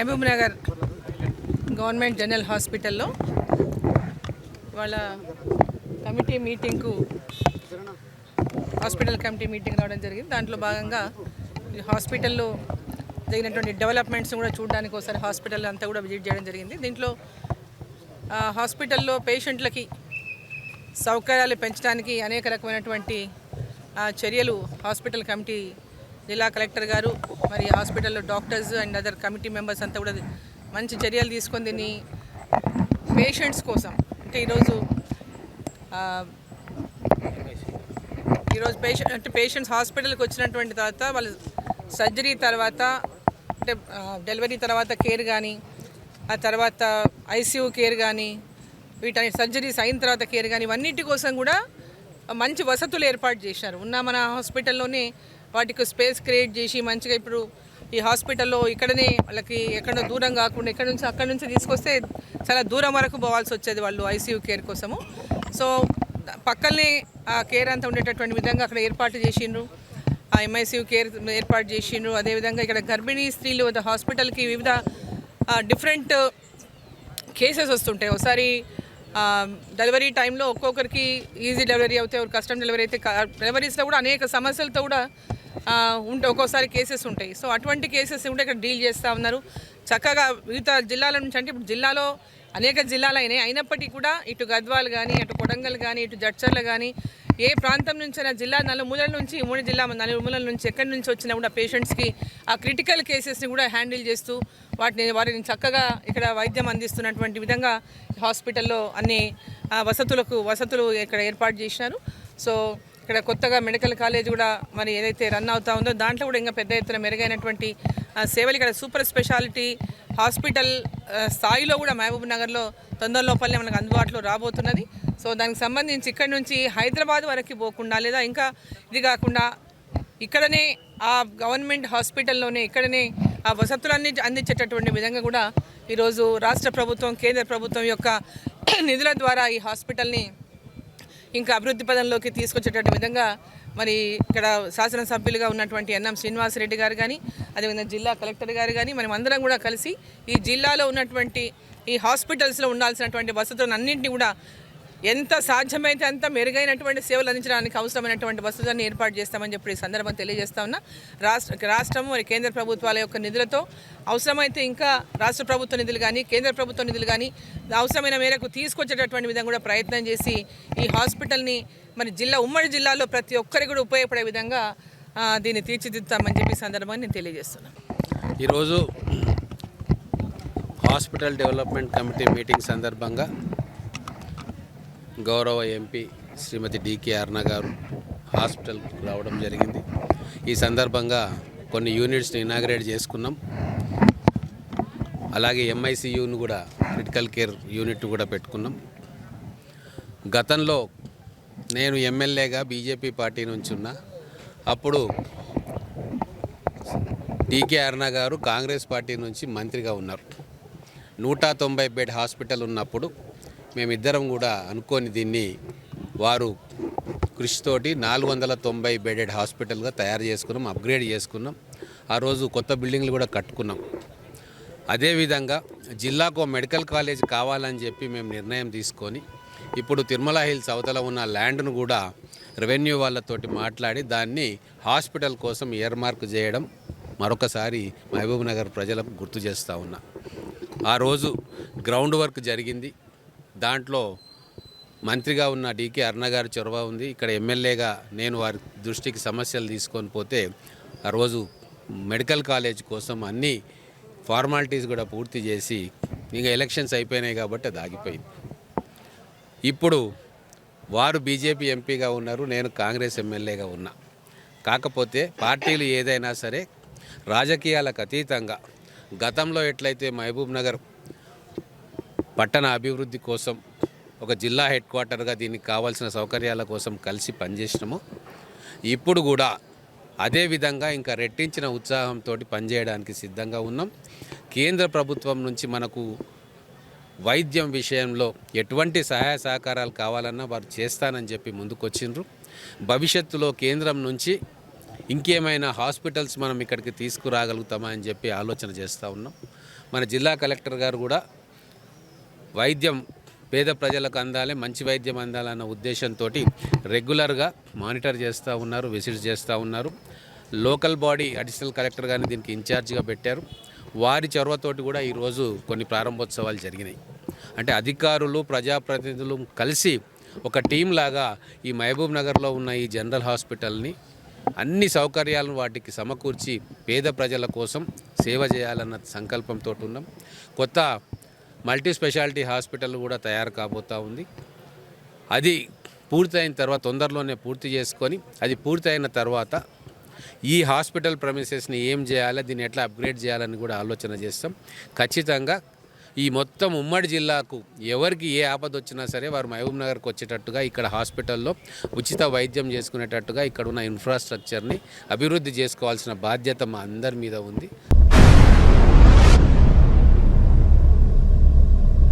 Mahabub Nagar government general హాస్పిటల్లో వాళ్ళ committee మీటింగ్కు హాస్పిటల్ కమిటీ మీటింగ్ రావడం జరిగింది. దాంట్లో భాగంగా ఈ హాస్పిటల్లో జరిగినటువంటి డెవలప్మెంట్స్ కూడా చూడడానికి ఒకసారి హాస్పిటల్ అంతా కూడా విజిట్ చేయడం జరిగింది. దీంట్లో ఆ, హాస్పిటల్లో పేషెంట్లకి సౌకర్యాలు పెంచడానికి అనేక రకమైనటువంటి ఆ, చర్యలు హాస్పిటల్ కమిటీ జిల్లా కలెక్టర్ గారు మరి హాస్పిటల్లో doctors and other committee members అంతా కూడా మంచి చర్యలు తీసుకొని దీన్ని పేషెంట్స్ కోసం అంటే ఈరోజు ఈరోజు పేషెంట్ అంటే పేషెంట్స్ హాస్పిటల్కి వచ్చినటువంటి తర్వాత వాళ్ళు సర్జరీ తర్వాత అంటే డెలివరీ తర్వాత కేర్ కానీ ఆ తర్వాత ఐసీయూ కేర్ కానీ వీటన్ని సర్జరీస్ అయిన తర్వాత కేర్ కానీ ఇవన్నిటి కోసం కూడా మంచి వసతులు ఏర్పాటు చేశారు. ఉన్న మన హాస్పిటల్లోనే వాటికి స్పేస్ క్రియేట్ చేసి మంచిగా ఇప్పుడు ఈ హాస్పిటల్లో ఇక్కడనే వాళ్ళకి ఎక్కడో దూరం కాకుండా ఇక్కడ నుంచి అక్కడ నుంచి తీసుకొస్తే చాలా దూరం వరకు పోవాల్సి వచ్చేది వాళ్ళు ఐసీయూ కేర్ కోసము. సో పక్కనే ఆ కేర్ అంతా ఉండేటటువంటి విధంగా అక్కడ ఏర్పాటు చేసిండ్రు. ఆ ఎంఐసీయూ కేర్ ఏర్పాటు చేసిండ్రు. అదేవిధంగా ఇక్కడ గర్భిణీ స్త్రీలు హాస్పిటల్కి వివిధ డిఫరెంట్ కేసెస్ వస్తుంటాయి. ఒకసారి డెలివరీ టైంలో ఒక్కొక్కరికి ఈజీ డెలివరీ అవుతాయి. కస్టమ్ కష్టం డెలివరీ అయితే డెలివరీస్లో కూడా అనేక సమస్యలతో కూడా ఉంటే ఒక్కోసారి కేసెస్ ఉంటాయి. సో అటువంటి కేసెస్ కూడా ఇక్కడ డీల్ చేస్తూ ఉన్నారు. చక్కగా వివిధ జిల్లాల నుంచి అంటే ఇప్పుడు జిల్లాలో అనేక జిల్లాలు అయినాయి అయినప్పటికీ కూడా ఇటు గద్వాల్ కానీ అటు కొడంగల్ కానీ ఇటు జడ్చర్లు కానీ ఏ ప్రాంతం నుంచైనా జిల్లా నలుమూలల నుంచి మూడు జిల్లా నలుమూలల నుంచి ఎక్కడి నుంచి వచ్చినా కూడా పేషెంట్స్కి ఆ క్రిటికల్ కేసెస్ని కూడా హ్యాండిల్ చేస్తూ వాటిని వారిని చక్కగా ఇక్కడ వైద్యం అందిస్తున్నటువంటి విధంగా హాస్పిటల్లో అన్ని ఆ, వసతులకు వసతులు ఇక్కడ ఏర్పాటు చేసినారు. సో ఇక్కడ కొత్తగా మెడికల్ కాలేజ్ కూడా మరి ఏదైతే రన్ అవుతా ఉందో దాంట్లో కూడా ఇంకా పెద్ద ఎత్తున మెరుగైనటువంటి సేవలు ఇక్కడ సూపర్ స్పెషాలిటీ హాస్పిటల్ స్థాయిలో కూడా మహబూబ్ నగర్లో తొందర లోపలనే మనకు అందుబాటులో రాబోతున్నది. సో దానికి సంబంధించి ఇక్కడ నుంచి హైదరాబాద్ వరకు పోకుండా లేదా ఇంకా ఇది కాకుండా ఇక్కడనే ఆ గవర్నమెంట్ హాస్పిటల్లోనే ఇక్కడనే ఆ వసతులన్నీ అందించేటటువంటి విధంగా కూడా ఈరోజు రాష్ట్ర ప్రభుత్వం కేంద్ర ప్రభుత్వం యొక్క నిధుల ద్వారా ఈ హాస్పిటల్ని ఇంకా అభివృద్ధి పదంలోకి తీసుకొచ్చేటటువంటి విధంగా మరి ఇక్కడ శాసనసభ్యులుగా ఉన్నటువంటి ఎన్ఎం శ్రీనివాసరెడ్డి గారు కానీ అదేవిధంగా జిల్లా కలెక్టర్ గారు కానీ మనం అందరం కూడా కలిసి ఈ జిల్లాలో ఉన్నటువంటి ఈ హాస్పిటల్స్లో ఉండాల్సినటువంటి వసతులను అన్నింటినీ కూడా ఎంత సాధ్యమైతే అంత మెరుగైనటువంటి సేవలు అందించడానికి అవసరమైనటువంటి వసతులను ఏర్పాటు చేస్తామని చెప్పి ఈ సందర్భం తెలియజేస్తా ఉన్నా. రాష్ట్ర రాష్ట్రం మరి కేంద్ర ప్రభుత్వాల యొక్క నిధులతో అవసరమైతే ఇంకా రాష్ట్ర ప్రభుత్వ నిధులు కానీ కేంద్ర ప్రభుత్వ నిధులు కానీ అవసరమైన మేరకు తీసుకొచ్చేటటువంటి విధంగా కూడా ప్రయత్నం చేసి ఈ హాస్పిటల్ని మరి జిల్లా ఉమ్మడి జిల్లాలో ప్రతి ఒక్కరికి కూడా ఉపయోగపడే విధంగా దీన్ని తీర్చిదిద్దామని చెప్పి సందర్భాన్ని నేను తెలియజేస్తున్నాను ఈరోజు హాస్పిటల్ డెవలప్మెంట్ కమిటీ మీటింగ్ సందర్భంగా గౌరవ ఎంపీ శ్రీమతి డికే అర్ణ గారు హాస్పిటల్కి రావడం జరిగింది. ఈ సందర్భంగా కొన్ని యూనిట్స్ని ఇనాగ్రేట్ చేసుకున్నాం. అలాగే ఎంఐసియును కూడా క్రిటికల్ కేర్ యూనిట్ కూడా పెట్టుకున్నాం. గతంలో నేను ఎమ్మెల్యేగా బీజేపీ పార్టీ నుంచి ఉన్నా. అప్పుడు డికే అరుణ గారు కాంగ్రెస్ పార్టీ నుంచి మంత్రిగా ఉన్నారు. నూట తొంభై బెడ్ హాస్పిటల్ ఉన్నప్పుడు మేమిద్దరం కూడా అనుకోని దీన్ని వారు కృషితోటి నాలుగు వందల తొంభై బెడెడ్ హాస్పిటల్గా తయారు చేసుకున్నాం అప్గ్రేడ్ చేసుకున్నాం. ఆ రోజు కొత్త బిల్డింగ్లు కూడా కట్టుకున్నాం. అదేవిధంగా జిల్లాకు మెడికల్ కాలేజ్ కావాలని చెప్పి మేము నిర్ణయం తీసుకొని ఇప్పుడు తిరుమల హిల్స్ అవతల ఉన్న ల్యాండ్ను కూడా రెవెన్యూ వాళ్ళతోటి మాట్లాడి దాన్ని హాస్పిటల్ కోసం ఇయర్ మార్క్ చేయడం మరొకసారి మహబూబ్ నగర్ ప్రజలకు గుర్తు చేస్తూ ఉన్నా. ఆ రోజు గ్రౌండ్ వర్క్ జరిగింది. దాంట్లో మంత్రిగా ఉన్న డీకే అరుణ గారి చొరవ ఉంది. ఇక్కడ ఎమ్మెల్యేగా నేను వారి దృష్టికి సమస్యలు తీసుకొని పోతే ఆ రోజు మెడికల్ కాలేజ్ కోసం అన్ని ఫార్మాలిటీస్ కూడా పూర్తి చేసి ఇంకా ఎలక్షన్స్ అయిపోయినాయి కాబట్టి అది ఆగిపోయింది. ఇప్పుడు వారు బీజేపీ ఎంపీగా ఉన్నారు నేను కాంగ్రెస్ ఎమ్మెల్యేగా ఉన్నా. కాకపోతే పార్టీలు ఏదైనా సరే రాజకీయాలకు అతీతంగా గతంలో ఎట్లయితే మహబూబ్ నగర్ పట్టణ అభివృద్ధి కోసం ఒక జిల్లా హెడ్ క్వార్టర్గా దీనికి కావాల్సిన సౌకర్యాల కోసం కలిసి పనిచేసినాము. ఇప్పుడు కూడా అదే విధంగా ఇంకా రెట్టించిన ఉత్సాహంతో పనిచేయడానికి సిద్ధంగా ఉన్నాం. కేంద్ర ప్రభుత్వం నుంచి మనకు వైద్యం విషయంలో ఎటువంటి సహాయ సహకారాలు కావాలన్నా వారు చేస్తానని చెప్పి ముందుకొచ్చిండ్రు. భవిష్యత్తులో కేంద్రం నుంచి ఇంకేమైనా హాస్పిటల్స్ మనం ఇక్కడికి తీసుకురాగలుగుతామా అని చెప్పి ఆలోచన చేస్తూ ఉన్నాం. మన జిల్లా కలెక్టర్ గారు కూడా వైద్యం పేద ప్రజలకు అందాలి మంచి వైద్యం అందాలన్న ఉద్దేశంతో రెగ్యులర్గా మానిటర్ చేస్తూ ఉన్నారు విజిట్ చేస్తూ ఉన్నారు. లోకల్ బాడీ అడిషనల్ కలెక్టర్ గారిని దీనికి ఇన్ఛార్జిగా పెట్టారు. వారి చొరవతోటి కూడా ఈరోజు కొన్ని ప్రారంభోత్సవాలు జరిగినాయి. అంటే అధికారులు ప్రజాప్రతినిధులు కలిసి ఒక టీం లాగా ఈ మహబూబ్ నగర్లో ఉన్న ఈ జనరల్ హాస్పిటల్ని అన్ని సౌకర్యాలను వాటికి సమకూర్చి పేద ప్రజల కోసం సేవ చేయాలన్న సంకల్పంతో ఉన్నాం. కొత్త మల్టీ స్పెషాలిటీ హాస్పిటల్ కూడా తయారు కాబోతూ ఉంది. అది పూర్తయిన తర్వాత తొందరలోనే పూర్తి చేసుకొని అది పూర్తయిన తర్వాత ఈ హాస్పిటల్ ప్రమిసెస్ని ఏం చేయాలి దీన్ని ఎట్లా అప్గ్రేడ్ చేయాలని కూడా ఆలోచన చేస్తాం. ఖచ్చితంగా ఈ మొత్తం ఉమ్మడి జిల్లాకు ఎవరికి ఏ ఆపద వచ్చినా సరే వారు మహబూబ్ నగర్కి వచ్చేటట్టుగా ఇక్కడ హాస్పిటల్లో ఉచిత వైద్యం చేసుకునేటట్టుగా ఇక్కడ ఉన్న ఇన్ఫ్రాస్ట్రక్చర్ని అభివృద్ధి చేసుకోవాల్సిన బాధ్యత మా అందరి మీద ఉంది.